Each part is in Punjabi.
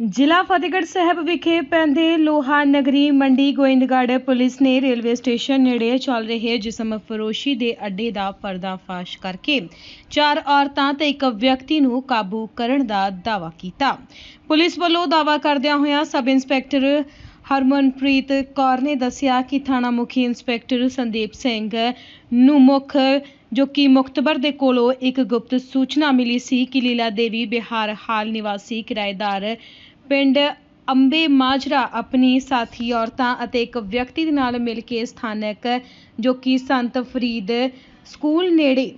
ਜ਼ਿਲ੍ਹਾ ਫਤਿਹਗੜ੍ਹ ਸਾਹਿਬ ਵਿਖੇ ਪੈਂਦੇ ਲੋਹਾ ਨਗਰੀ ਮੰਡੀ ਗੋਇੰਦਗੜ੍ਹ ਪੁਲਿਸ ਨੇ ਰੇਲਵੇ ਸਟੇਸ਼ਨ ਨੇੜੇ ਚੱਲ ਰਹੇ ਜਿਸਮ ਫਰੋਸ਼ੀ ਦੇ ਅੱਡੇ ਦਾ ਪਰਦਾਫਾਸ਼ ਕਰਕੇ ਚਾਰ ਔਰਤਾਂ ਤੇ ਇੱਕ ਵਿਅਕਤੀ ਨੂੰ ਕਾਬੂ ਕਰਨ ਦਾ ਦਾਅਵਾ ਕੀਤਾ। ਪੁਲਿਸ ਵੱਲੋਂ ਦਾਅਵਾ ਕਰਦਿਆਂ ਹੋਇਆ ਸਬ ਇੰਸਪੈਕਟਰ ਹਰਮਨਪ੍ਰੀਤ ਕੌਰ ਨੇ ਦੱਸਿਆ ਕਿ ਥਾਣਾ ਮੁਖੀ ਇੰਸਪੈਕਟਰ ਸੰਦੀਪ ਸਿੰਘ ਨੂੰ ਮੁੱਖ, ਜੋ ਕਿ ਮੁਖਤਬਰ ਦੇ ਕੋਲੋਂ ਇੱਕ ਗੁਪਤ ਸੂਚਨਾ ਮਿਲੀ ਸੀ ਕਿ ਲੀਲਾ ਦੇਵੀ ਬਿਹਾਰ ਹਾਲ ਨਿਵਾਸੀ ਕਿਰਾਏਦਾਰ ਪਿੰਡ ਅੰਬੇ ਮਾਜਰਾ ਆਪਣੀ ਸਾਥੀ, ਔਰਤਾਂ ਅਤੇ ਇੱਕ ਵਿਅਕਤੀ ਦੇ ਨਾਲ ਮਿਲ ਕੇ ਸਥਾਨਕ ਜੋ ਕਿ ਸੰਤ ਫਰੀਦ ਸਕੂਲ ਨੇੜੇ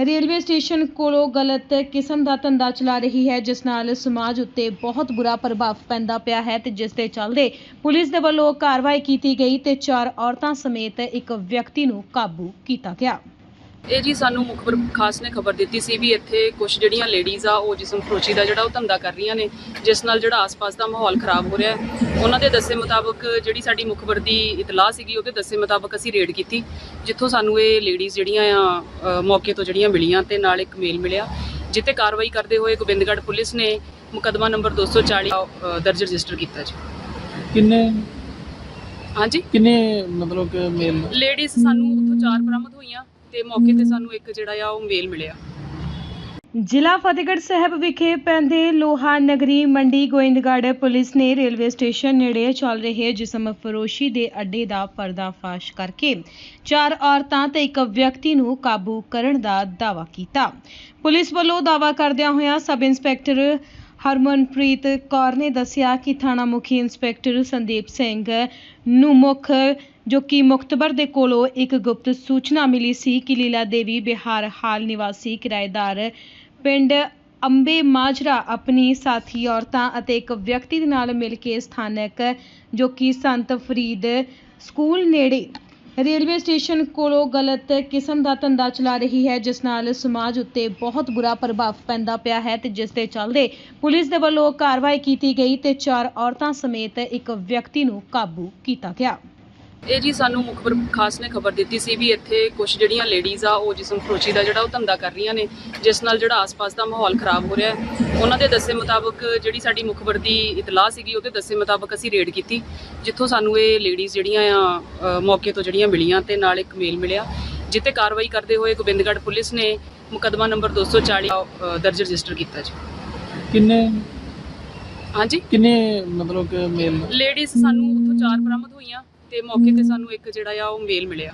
ਰੇਲਵੇ ਸਟੇਸ਼ਨ ਕੋਲੋਂ ਗਲਤ ਕਿਸਮ ਦਾ ਧੰਦਾ ਚਲਾ ਰਹੀ ਹੈ, ਜਿਸ ਨਾਲ ਸਮਾਜ ਉੱਤੇ ਬਹੁਤ ਬੁਰਾ ਪ੍ਰਭਾਵ ਪੈਂਦਾ ਪਿਆ ਹੈ ਤੇ ਜਿਸ ਦੇ ਚੱਲਦੇ ਪੁਲਿਸ ਦੇ ਵੱਲੋਂ ਕਾਰਵਾਈ ਕੀਤੀ ਗਈ ਤੇ ਚਾਰ ਔਰਤਾਂ ਸਮੇਤ ਇੱਕ ਵਿਅਕਤੀ ਨੂੰ ਕਾਬੂ ਕੀਤਾ ਗਿਆ। ਇਹ ਜੀ ਸਾਨੂੰ ਮੁਖਬਰ ਖਾਸ ਨੇ ਖਬਰ ਦਿੱਤੀ ਸੀ ਵੀ ਇੱਥੇ ਕੁਝ ਜਿਹੜੀਆਂ ਲੇਡੀਜ਼ ਆ ਉਹ ਜਿਸਮ ਫਰੋਸ਼ੀ ਦਾ ਜਿਹੜਾ ਉਹ ਧੰਦਾ ਕਰ ਰਹੀਆਂ ਨੇ ਜਿਸ ਨਾਲ ਜਿਹੜਾ ਆਸ-ਪਾਸ ਦਾ ਮਾਹੌਲ ਖਰਾਬ ਹੋ ਰਿਹਾ ਹੈ। ਉਹਨਾਂ ਦੇ ਦੱਸੇ ਮੁਤਾਬਕ ਜਿਹੜੀ ਸਾਡੀ ਮੁਖਬਰ ਦੀ ਇਤਲਾਹ ਸੀਗੀ ਉਹਦੇ ਦੱਸੇ ਮੁਤਾਬਕ ਅਸੀਂ ਰੇਡ ਕੀਤੀ ਜਿੱਥੋਂ ਸਾਨੂੰ ਇਹ ਲੇਡੀਜ਼ ਜਿਹੜੀਆਂ ਆ ਮੌਕੇ ਤੋਂ ਜਿਹੜੀਆਂ ਮਿਲੀਆਂ ਤੇ ਨਾਲ ਇੱਕ ਮੇਲ ਮਿਲਿਆ ਜਿੱਤੇ ਕਾਰਵਾਈ ਕਰਦੇ ਹੋਏ ਗੋਬਿੰਦਗੜ੍ਹ ਪੁਲਿਸ ਨੇ ਮੁਕੱਦਮਾ ਨੰਬਰ 240 ਅ, ਦਰਜ ਰਜਿਸਟਰ ਕੀਤਾ ਜੀ। ਕਿੰਨੇ? ਹਾਂਜੀ? ਕਿੰਨੇ ਮਤਲਬ ਕਿ ਮੇਲ ਲੇਡੀਜ਼ ਸਾਨੂੰ ਉੱਥੋਂ ਚਾਰ ਬਰਾਮਦ ਹੋਈਆਂ। ਤੇ ਮੌਕੇ ਤੇ ਸਾਨੂੰ ਇੱਕ ਜਿਹੜਾ ਆ ਉਹ ਮੇਲ ਮਿਲਿਆ। ਜ਼ਿਲ੍ਹਾ ਫਤਿਹਗੜ੍ਹ ਸਾਹਿਬ ਵਿਖੇ ਪੈਂਦੇ ਲੋਹਾ ਨਗਰੀ ਮੰਡੀ ਗੋਇੰਦਗੜ੍ਹ ਪੁਲਿਸ ਨੇ ਰੇਲਵੇ ਸਟੇਸ਼ਨ ਨੇੜੇ ਚੱਲ ਰਹੇ ਜਿਸਮ ਫਰੋਸ਼ੀ ਦੇ ਅੱਡੇ ਦਾ ਪਰਦਾਫਾਸ਼ ਕਰਕੇ ਚਾਰ ਔਰਤਾਂ ਤੇ ਇੱਕ ਵਿਅਕਤੀ ਨੂੰ ਕਾਬੂ ਕਰਨ ਦਾ ਦਾਅਵਾ ਕੀਤਾ। ਪੁਲਿਸ ਵੱਲੋਂ ਦਾਅਵਾ ਕਰਦਿਆਂ ਹੋਇਆ ਸਬ ਇੰਸਪੈਕਟਰ ਹਰਮਨਪ੍ਰੀਤ ਕੌਰ ਨੇ ਦੱਸਿਆ ਕਿ ਥਾਣਾ ਮੁਖੀ ਇੰਸਪੈਕਟਰ ਸੰਦੀਪ ਸਿੰਘ ਨੂੰ ਮੁੱਖ, ਜੋ ਕਿ ਮੁਖਤਬਰ ਦੇ ਕੋਲੋਂ ਇੱਕ ਗੁਪਤ ਸੂਚਨਾ ਮਿਲੀ ਸੀ ਕਿ ਲੀਲਾ ਦੇਵੀ ਬਿਹਾਰ ਹਾਲ ਨਿਵਾਸੀ ਕਿਰਾਏਦਾਰ ਪਿੰਡ ਅੰਬੇ ਮਾਜਰਾ ਆਪਣੀ ਸਾਥੀ, ਔਰਤਾਂ ਅਤੇ ਇੱਕ ਵਿਅਕਤੀ ਦੇ ਨਾਲ ਮਿਲ ਕੇ ਸਥਾਨਕ, ਜੋ ਕਿ ਸੰਤ ਫਰੀਦ ਸਕੂਲ ਨੇੜੇ ਰੇਲਵੇ ਸਟੇਸ਼ਨ ਕੋਲੋਂ ਗਲਤ ਕਿਸਮ ਦਾ ਧੰਦਾ ਚਲਾ ਰਹੀ ਹੈ, ਜਿਸ ਨਾਲ ਸਮਾਜ ਉੱਤੇ ਬਹੁਤ ਬੁਰਾ ਪ੍ਰਭਾਵ ਪੈਂਦਾ ਪਿਆ ਹੈ ਤੇ ਜਿਸ ਦੇ ਚੱਲਦੇ ਪੁਲਿਸ ਦੇ ਵੱਲੋਂ ਕਾਰਵਾਈ ਕੀਤੀ ਗਈ ਤੇ ਚਾਰ ਔਰਤਾਂ ਸਮੇਤ ਇੱਕ ਵਿਅਕਤੀ ਨੂੰ ਕਾਬੂ ਕੀਤਾ ਗਿਆ। ਇਹ ਜੀ ਸਾਨੂੰ ਮੁਖਬਰ ਖਾਸ ਨੇ ਖਬਰ ਦਿੱਤੀ ਸੀ ਵੀ ਇੱਥੇ ਕੁਝ ਜਿਹੜੀਆਂ ਲੇਡੀਜ਼ ਆ ਉਹ ਜਿਸਮ ਫਰੋਸ਼ੀ ਦਾ ਜਿਹੜਾ ਉਹ ਧੰਦਾ ਕਰ ਰਹੀਆਂ ਨੇ ਜਿਸ ਨਾਲ ਜਿਹੜਾ ਆਸ-ਪਾਸ ਦਾ ਮਾਹੌਲ ਖਰਾਬ ਹੋ ਰਿਹਾ ਹੈ। ਉਹਨਾਂ ਦੇ ਦੱਸੇ ਮੁਤਾਬਕ ਜਿਹੜੀ ਸਾਡੀ ਮੁਖਬਰ ਦੀ ਇਤਲਾਹ ਸੀਗੀ ਉਹਦੇ ਦੱਸੇ ਮੁਤਾਬਕ ਅਸੀਂ ਰੇਡ ਕੀਤੀ ਜਿੱਥੋਂ ਸਾਨੂੰ ਇਹ ਲੇਡੀਜ਼ ਜਿਹੜੀਆਂ ਆ ਮੌਕੇ ਤੋਂ ਜਿਹੜੀਆਂ ਮਿਲੀਆਂ ਤੇ ਨਾਲ ਇੱਕ ਮੇਲ ਮਿਲਿਆ ਜਿੱਤੇ ਕਾਰਵਾਈ ਕਰਦੇ ਹੋਏ ਗੋਬਿੰਦਗੜ੍ਹ ਪੁਲਿਸ ਨੇ ਮੁਕੱਦਮਾ ਨੰਬਰ 240 ਅ, ਦਰਜ ਰਜਿਸਟਰ ਕੀਤਾ ਜੀ। ਕਿੰਨੇ? ਹਾਂਜੀ? ਕਿੰਨੇ ਮਤਲਬ ਕਿ ਮੇਲ ਲੇਡੀਜ਼ ਸਾਨੂੰ ਉੱਥੋਂ ਚਾਰ ਬਰਾਮਦ ਹੋਈਆਂ। ਤੇ ਮੌਕੇ ਤੇ ਸਾਨੂੰ ਇੱਕ ਜਿਹੜਾ ਆ ਉਹ ਮੇਲ ਮਿਲਿਆ।